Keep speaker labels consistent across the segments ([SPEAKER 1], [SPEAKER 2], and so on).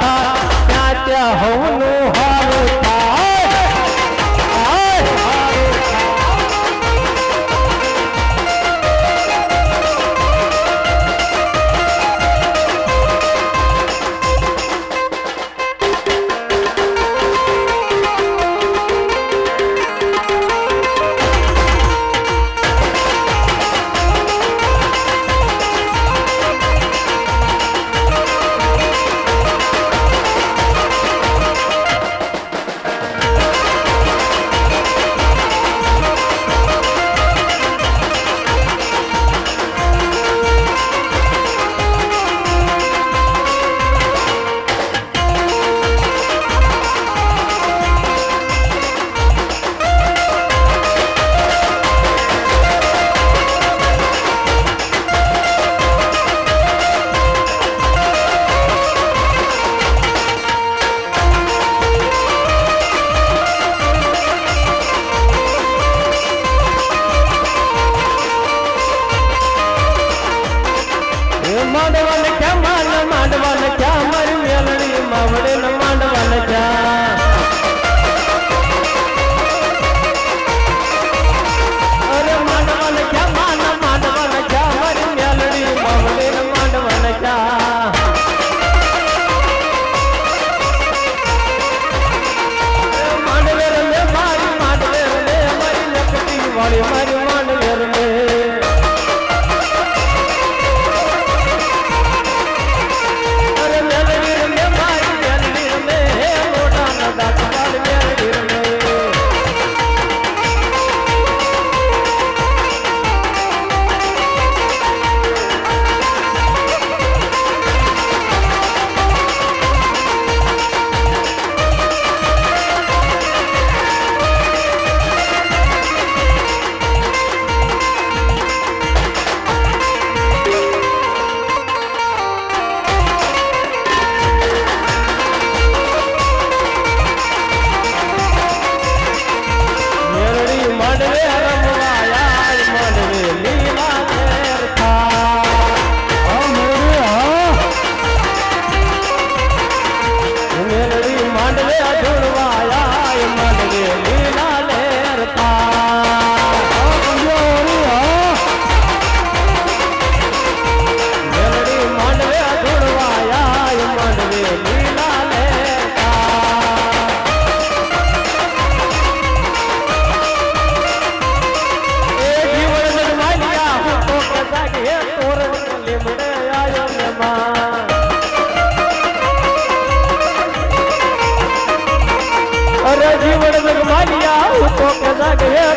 [SPEAKER 1] न्यात्या होनु हा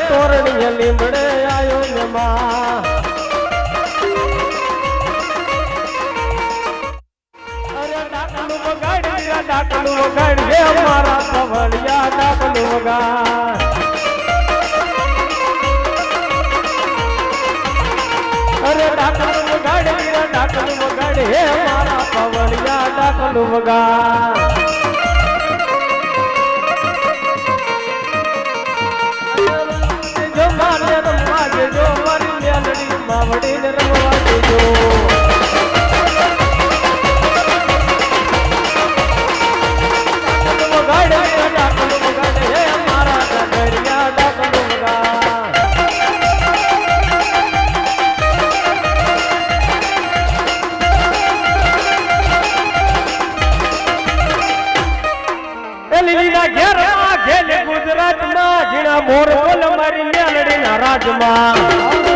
[SPEAKER 1] તોરણીએ લીમડે આયો ને માં અરે ડાકણું વગાડ ડાકણું વગાડ હે મારા સવળિયા ડાકણું વગાડ. અરે ડાકણું વગાડ ડાકણું વગાડ હે મારા પવળિયા ડાકણું વગાડ. માવડીને રમવા દેજો. ગુજરાતમાં જીણા મોર બોલ મારી મેલડી રાજમાં.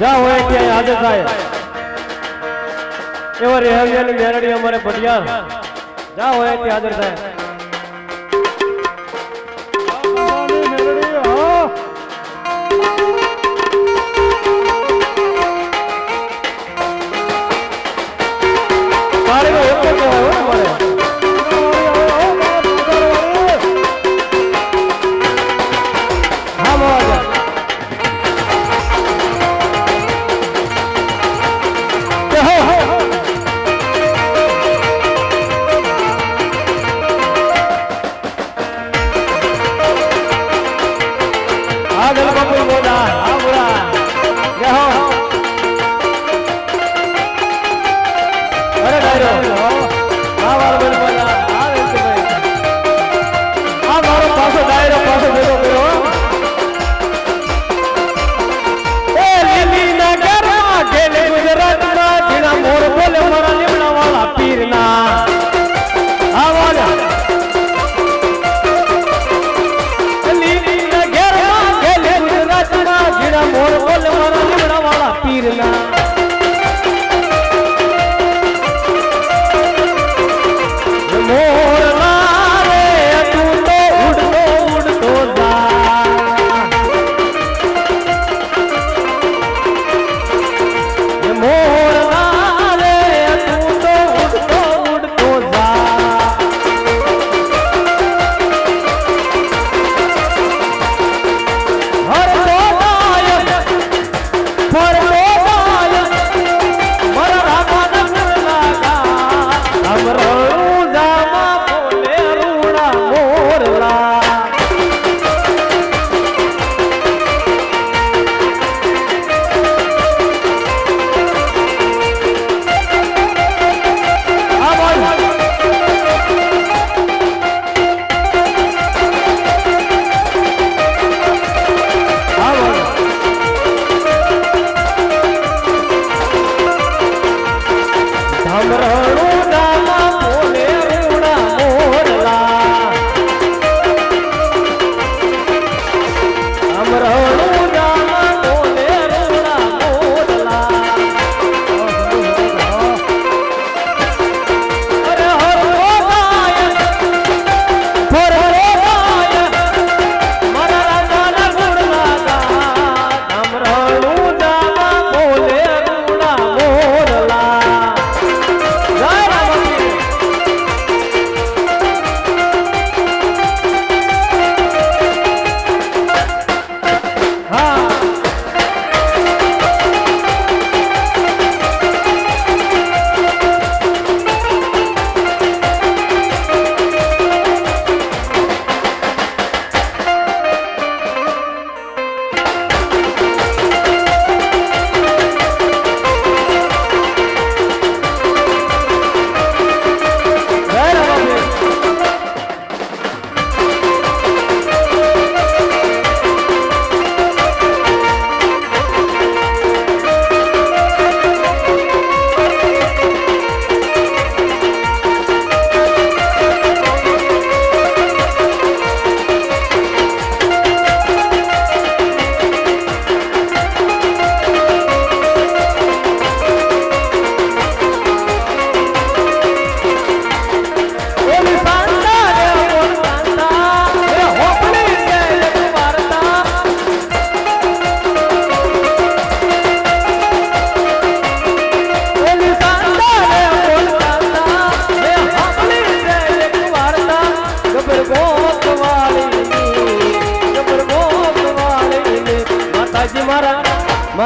[SPEAKER 1] જ્યાં હોય ત્યાં હાજર થાય. એવા રેહવ્યની મેરડી અમારે ભટિયાર જ્યાં હોય ત્યાં હાજર થાય. મારે એક કહેવાય હોય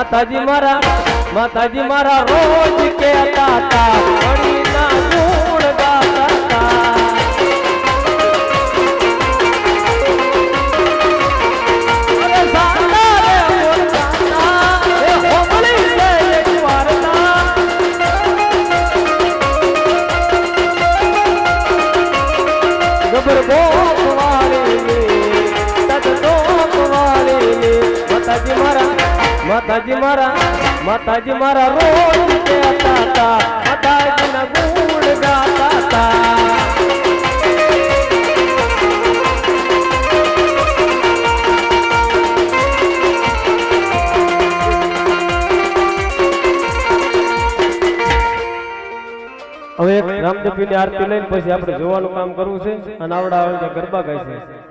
[SPEAKER 1] માતાજી મારા માતાજી મારા રોજ કહેતા હતા માતાજી મારા માતાજી મારા રોજ કહેતા હતા ગુણ ગાતા હતા. હવે રામદેવની આરતી લઈને પછી આપણે જોવાનું કામ કરવું છે, અને આવડા આવડે ગરબા ગાય છે.